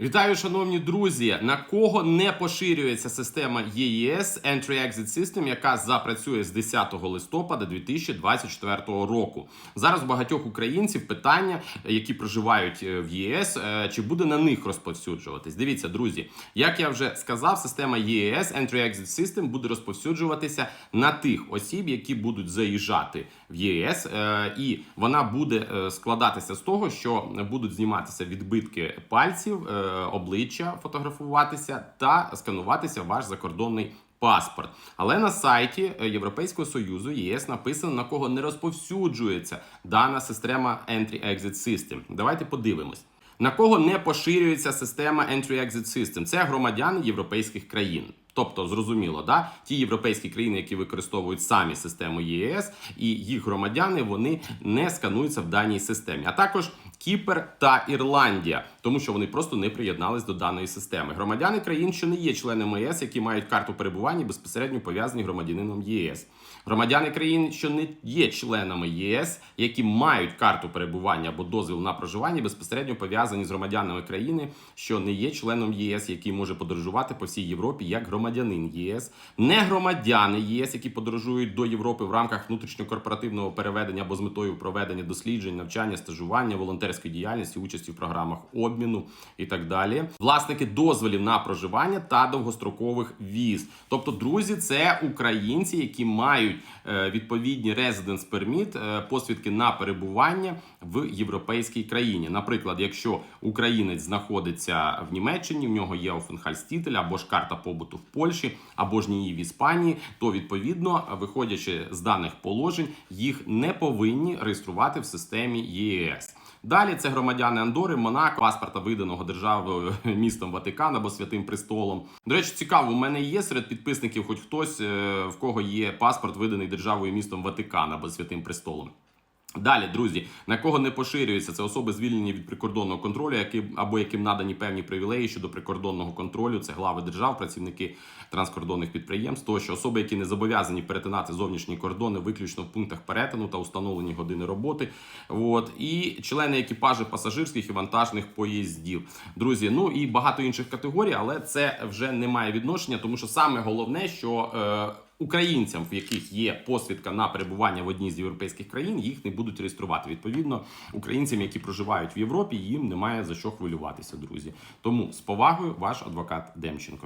Вітаю, шановні друзі! На кого не поширюється система ЄС Entry-Exit System, яка запрацює з 10 листопада 2024 року. Зараз багатьох українців питання, які проживають е, в ЄС, е, чи буде на них розповсюджуватись. Дивіться, друзі, як я вже сказав, система ЄС Entry-Exit System буде розповсюджуватися на тих осіб, які будуть заїжджати в ЄС, е, і вона буде складатися з того, що будуть зніматися відбитки пальців. Обличчя фотографуватися та скануватися ваш закордонний паспорт. Але на сайті е, Європейського союзу ЄС написано на кого не розповсюджується дана система Entry-Exit System. Давайте подивимось. На кого не поширюється система Entry-Exit System? Це громадяни європейських країн. Тобто, зрозуміло, да? ті європейські країни, які використовують самі систему ЄС, і їх громадяни вони не скануються в даній системі. А також Кіпр та Ірландія, тому що вони просто не приєднались до даної системи. Громадяни країн, що не є членами ЄС, які мають карту перебування, безпосередньо пов'язані громадянином ЄС. Громадяни країн, що не є членами ЄС, які мають карту перебування або дозвіл на проживання, безпосередньо пов'язані з громадянами країни, що не є членом ЄС, який може подорожувати по всій Європі як громадянин ЄС, не громадяни ЄС, які подорожують до Європи в рамках внутрішньокорпоративного переведення або з метою проведення досліджень, навчання, стажування, волонтерської діяльності, участі в програмах обміну і так далі. Власники дозволів на проживання та довгострокових віз. Тобто, друзі, це українці, які мають е, відповідні residence permit, е, посвідки на перебування в європейській країні. Наприклад, якщо українець знаходиться в Німеччині, в нього є Офенхальстітель або ж карта побуту в Польщі, або ж НІІ в Іспанії, то відповідно, виходячи з даних положень, їх не повинні реєструвати в системі ЄС. Далі це громадяни Андори, Монако, паспорта виданого державою містом Ватикан або Святим Престолом. До речі, цікаво, у мене є серед підписників, хоч хтось, е, в кого є паспорт, виданий державою містом Ватикан або Святим Престолом. Далі, друзі, на кого не поширюється, це особи звільнені від прикордонного контролю, які або яким надані певні привілеї щодо прикордонного контролю. Це глави держав, працівники транскордонних підприємств, тощо особи, які не зобов'язані перетинати зовнішні кордони, виключно в пунктах перетину та установлені години роботи. От і члени екіпажу пасажирських і вантажних поїздів. Друзі, ну і багато інших категорій, але це вже не має відношення, тому що саме головне, що. Е, Українцям, в яких є посвідка на перебування в одній з європейських країн, їх не будуть реєструвати. Відповідно, українцям, які проживають в Європі, їм немає за що хвилюватися, друзі. Тому з повагою, ваш адвокат Демченко.